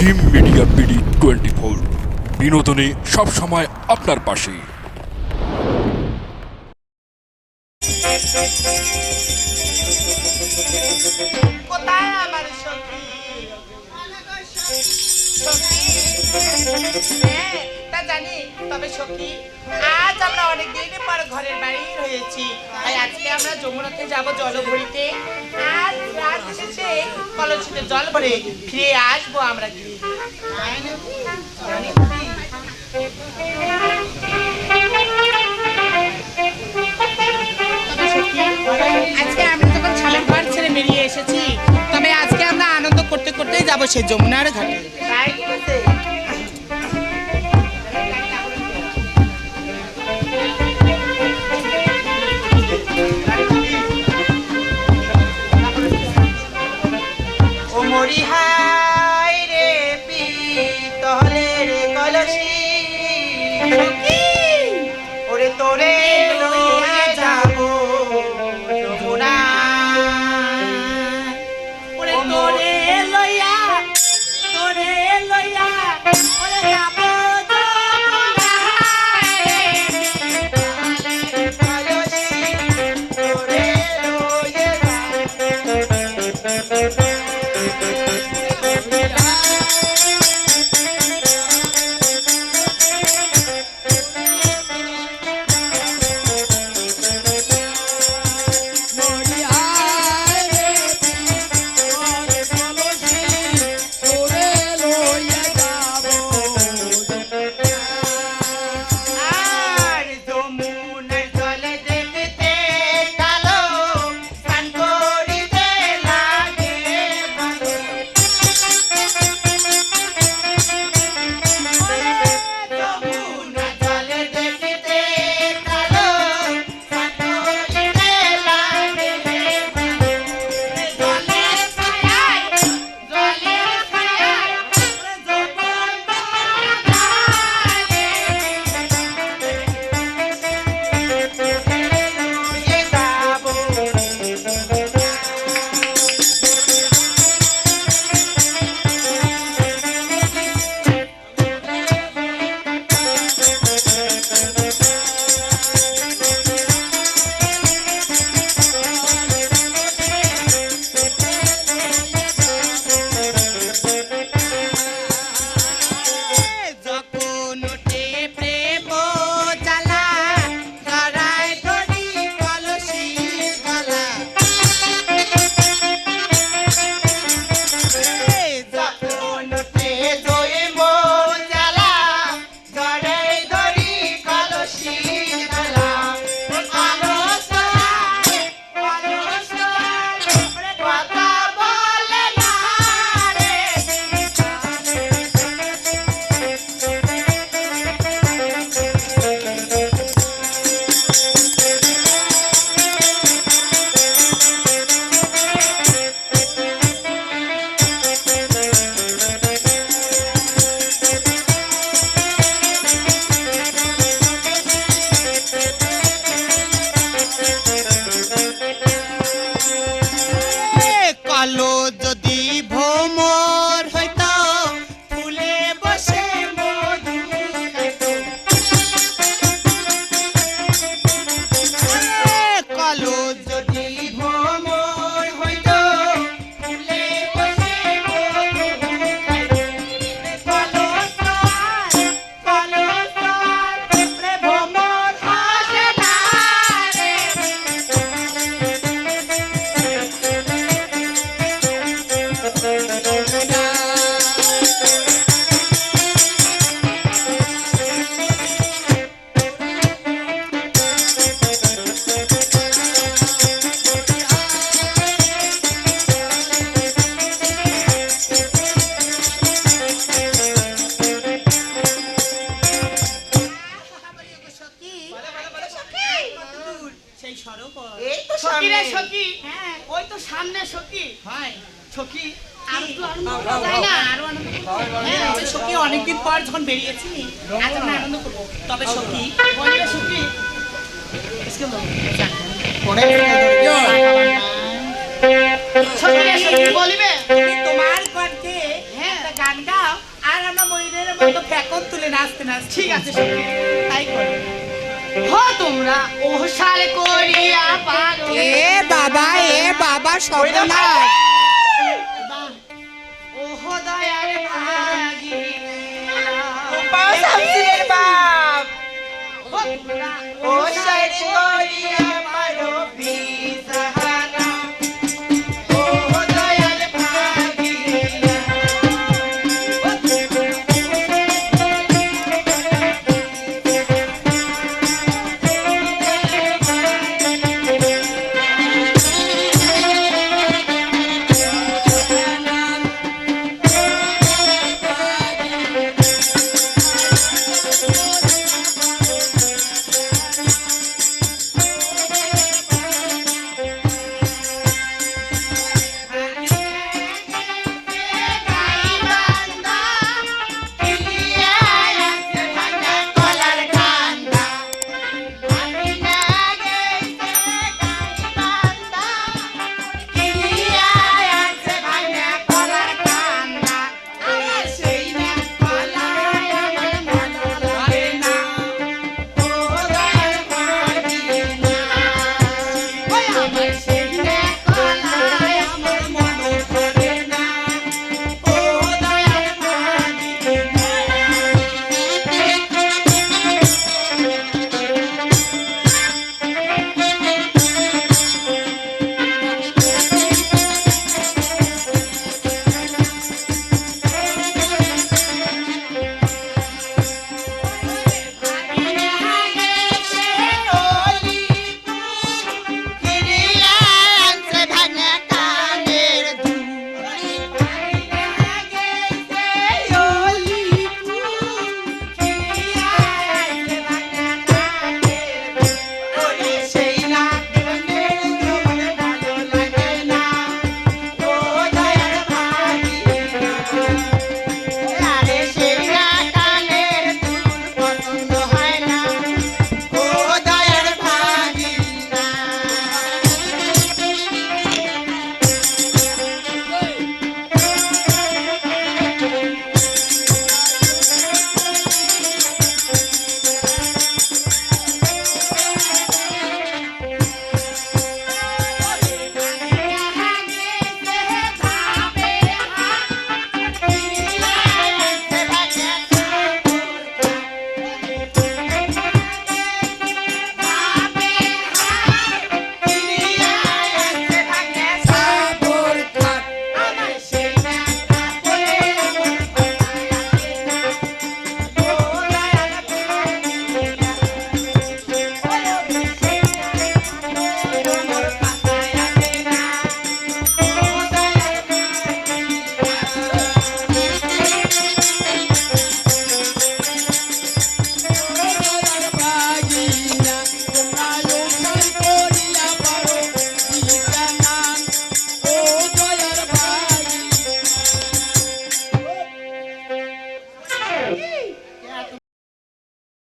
Jim media BD twenty four বিনোদনে সবসময় আপনার পাশে। হ্যাঁ, আজ আমরা পর আজকে আমরা যমুনাতে যাব জল ভরিতে আজ রাত শেষে কলসিতে জল ভরে ফিরে আসব আমরা আজকে আমরা ছেড়ে বেরিয়ে এসেছি, তবে আজকে আমরা আনন্দ করতে করতেই যাব সেই যমুনার ঘাটে। Already have. yo সখী সামনে। সখী হ্যাঁ। ওই তো সামনে সখী হয় সখী আর একটু আনন্দ করা না আরও। হ্যাঁ সখী অনেকদিন পর যখন বেরিয়েছি আজ আমরা আনন্দ করব। তবে সখী বলিবে তোমার কণ্ঠে হ্যাঁ। একটা গান গাও আমরা ময়ূরের মতো ফ্যাকন তুলে নাচতে নাচতে। ঠিক আছে সখী তাই করো। হো তোমরা ও সালে করিয়া পাগল এ বাবা এ বাবা ওই সব Thank you.